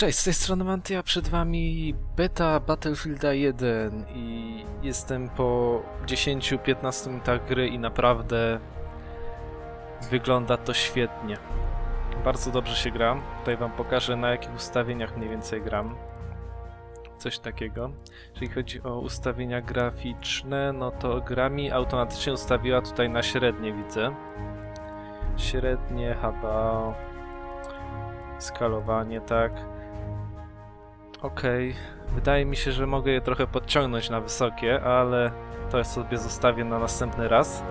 Cześć, z tej strony Mantia, przed wami beta Battlefielda 1 i jestem po 10-15 minutach gry i naprawdę wygląda to świetnie. Bardzo dobrze się gram. Tutaj wam pokażę na jakich ustawieniach mniej więcej gram. Coś takiego. Jeżeli chodzi o ustawienia graficzne, no to gra mi automatycznie ustawiła tutaj na średnie widzę. Średnie, chyba skalowanie, tak. Okej, wydaje mi się, że mogę je trochę podciągnąć na wysokie, ale to sobie zostawię na następny raz.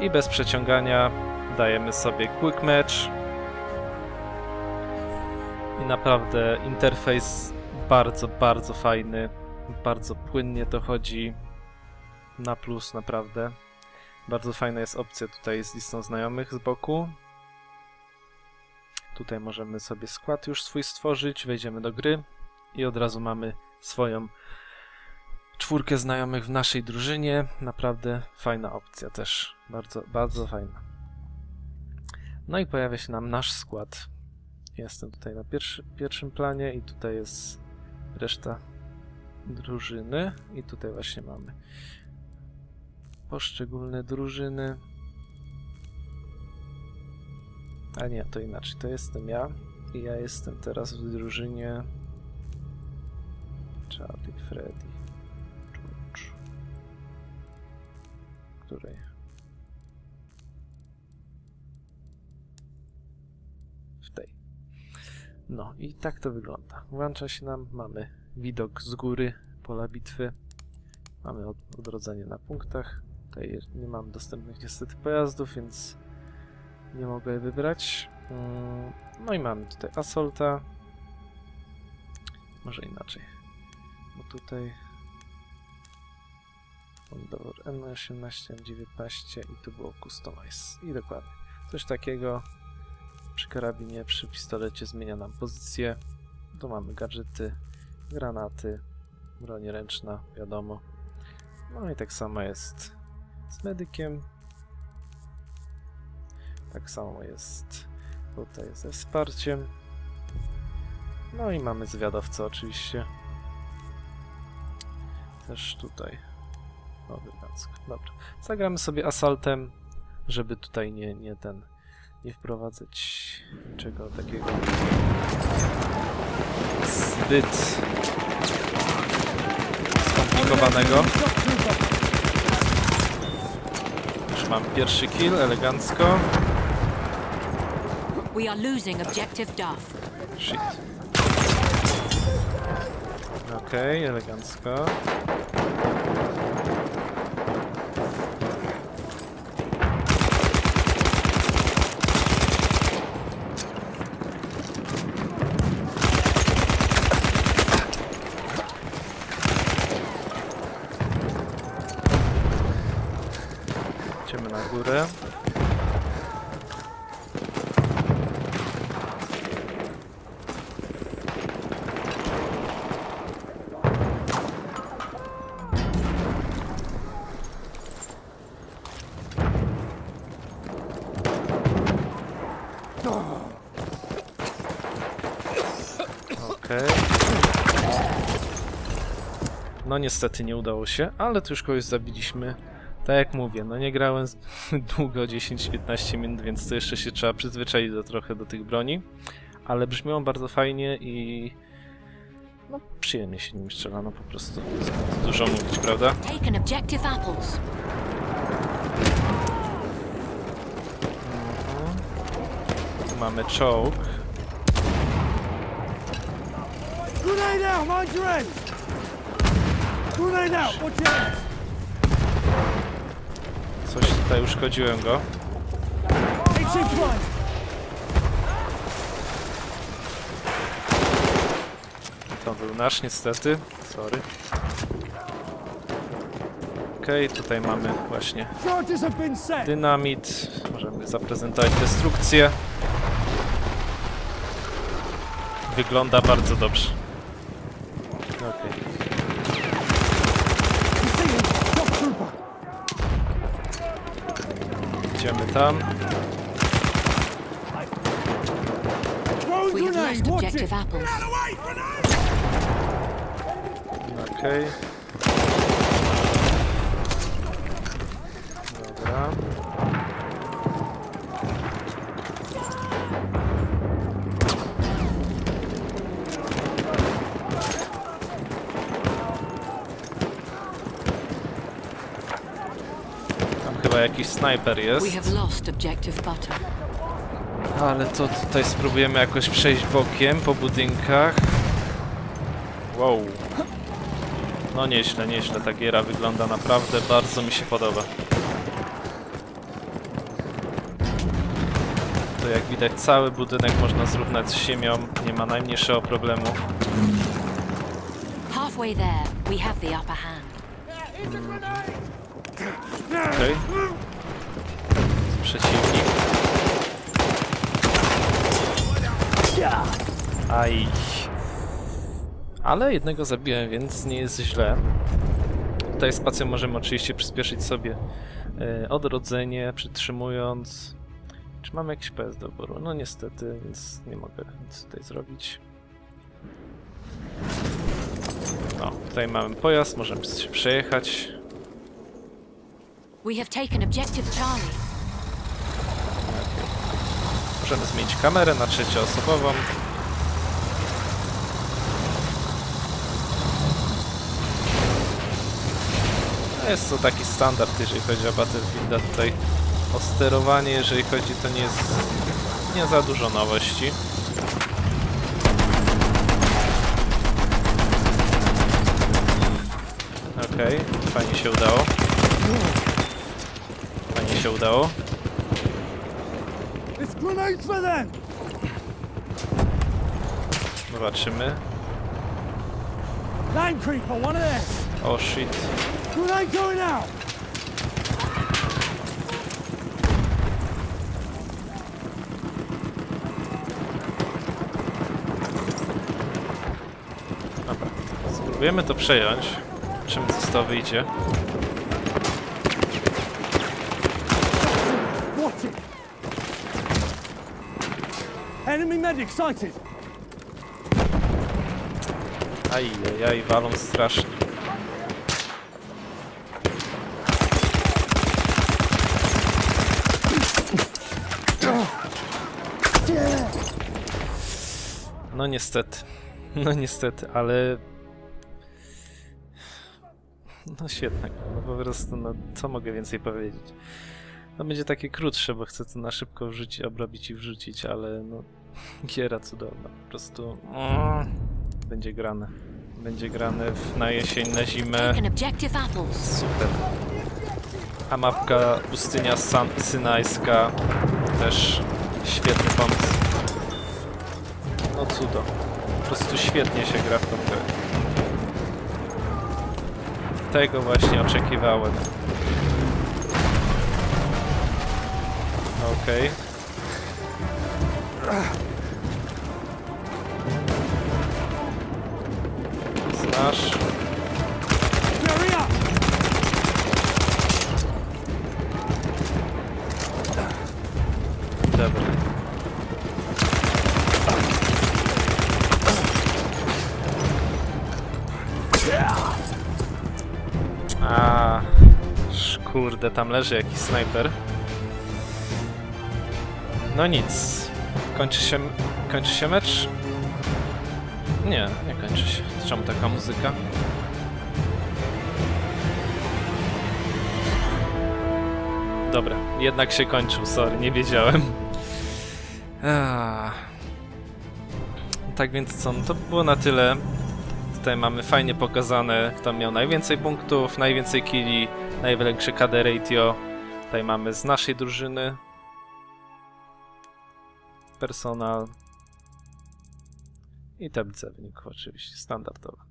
I bez przeciągania dajemy sobie quick match. I naprawdę interfejs bardzo, bardzo fajny. Bardzo płynnie to chodzi. Na plus naprawdę. Bardzo fajna jest opcja tutaj z listą znajomych z boku. Tutaj możemy sobie skład już swój stworzyć, wejdziemy do gry i od razu mamy swoją czwórkę znajomych w naszej drużynie. Naprawdę fajna opcja też. Bardzo, bardzo fajna. No i pojawia się nam nasz skład. Jestem tutaj na pierwszy, pierwszym planie i tutaj jest reszta drużyny. I tutaj właśnie mamy poszczególne drużyny. A nie, to inaczej. To jestem ja. I ja jestem teraz w drużynie Charlie, Freddy, George. W tej. No i tak to wygląda. Włącza się nam, mamy widok z góry pola bitwy. Mamy od- odrodzenie na punktach. Tutaj nie mam dostępnych niestety pojazdów, więc nie mogę wybrać. Mm, No i mamy tutaj Assaulta. Może inaczej. Bo tutaj Mondor M18, M19 i tu było Customize. I dokładnie. Coś takiego przy karabinie, przy pistolecie zmienia nam pozycję. Tu mamy gadżety, granaty, broń ręczna, wiadomo. No i tak samo jest z medykiem. Tak samo jest tutaj ze wsparciem. No i mamy zwiadowcę oczywiście. Też tutaj. O, elegancko. Dobra. Zagramy sobie asaltem, żeby tutaj nie, nie ten, nie wprowadzać niczego takiego zbyt skomplikowanego. Już mam pierwszy kill, elegancko. We are losing objective Duff. Shit. Okej, elegancko. Idziemy na górę. Okej. No niestety nie udało się, ale tu już kogoś zabiliśmy. Tak jak mówię, no nie grałem długo, 10-15 minut, więc to jeszcze się trzeba przyzwyczaić do, trochę do tych broni. Ale brzmią bardzo fajnie i... No przyjemnie się nim strzela, no po prostu. Dużo mówić, prawda? Take objective apples. Mhm. Tu mamy czołg. Grenade out! Mind your head! Grenade out! Watch your head! Coś tutaj uszkodziłem go. To był nasz niestety. Sorry. Okej, tutaj mamy właśnie dynamit. Możemy zaprezentować destrukcję. Wygląda bardzo dobrze. Trooper! Idziemy tam. We have lost objective apples. Okej. Dobra. Jakiś snajper jest. Ale to tutaj spróbujemy jakoś przejść bokiem po budynkach. Wow. No nieźle, nieźle. Ta giera wygląda naprawdę bardzo mi się podoba. To jak widać cały budynek można zrównać z ziemią. Nie ma najmniejszego problemu. Halfway there, we have the upper hand. Okej. Przeciwnik. Aj. Ale jednego zabiłem, więc nie jest źle. Tutaj spacją możemy oczywiście przyspieszyć sobie e, odrodzenie, przytrzymując. Czy mamy jakiś PS do wyboru? No niestety, więc nie mogę nic tutaj zrobić. No, tutaj mamy pojazd, możemy się przejechać. We have taken objective Charlie. Możemy zmienić kamerę na trzecioosobową. No Jest to taki standard, jeżeli chodzi o Battlefielda tutaj. O sterowanie, jeżeli chodzi, to nie jest nie za dużo nowości. Okej, fajnie się udało. Fajnie się udało. It's grenades for them. Zobaczymy. Land creeper, one of them. O shit. Grenade going out. Dobra. Spróbujemy to przejąć. Czym to wyjdzie. Watch it. Enemy medic sighted. Ajajaj, walą strasznie. No niestety. No niestety, ale... No świetnie. No po prostu, no co mogę więcej powiedzieć. No będzie takie krótsze, bo chcę to na szybko wrzucić, obrobić i wrzucić, ale no... Giera cudowna. Po prostu... mm, Będzie grane. Będzie grane w, na jesień, na zimę. Super. A mapka pustynia San Synajska też świetny pomysł. No cudo. Po prostu świetnie się gra w tą grę. Tego właśnie oczekiwałem. Okej. Znasz. A, kurde, tam leży jakiś snajper. No nic. Kończy się, kończy się mecz? Nie, nie kończy się. Czemu taka muzyka? Dobra, jednak się kończył, sorry, nie wiedziałem. Ah. Tak więc co, no to by było na tyle. Tutaj mamy fajnie pokazane, kto miał najwięcej punktów, najwięcej killi, największe KD ratio. Tutaj mamy z naszej drużyny. Personal. I tablica oczywiście, standardowa.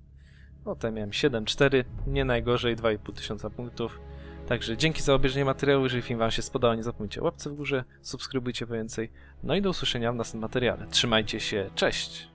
No tutaj miałem 7-4, nie najgorzej, 2,5 tysiąca punktów. Także dzięki za obejrzenie materiału, jeżeli film Wam się spodobał, nie zapomnijcie łapce w górze, subskrybujcie po więcej, no i do usłyszenia w następnym materiale. Trzymajcie się, cześć!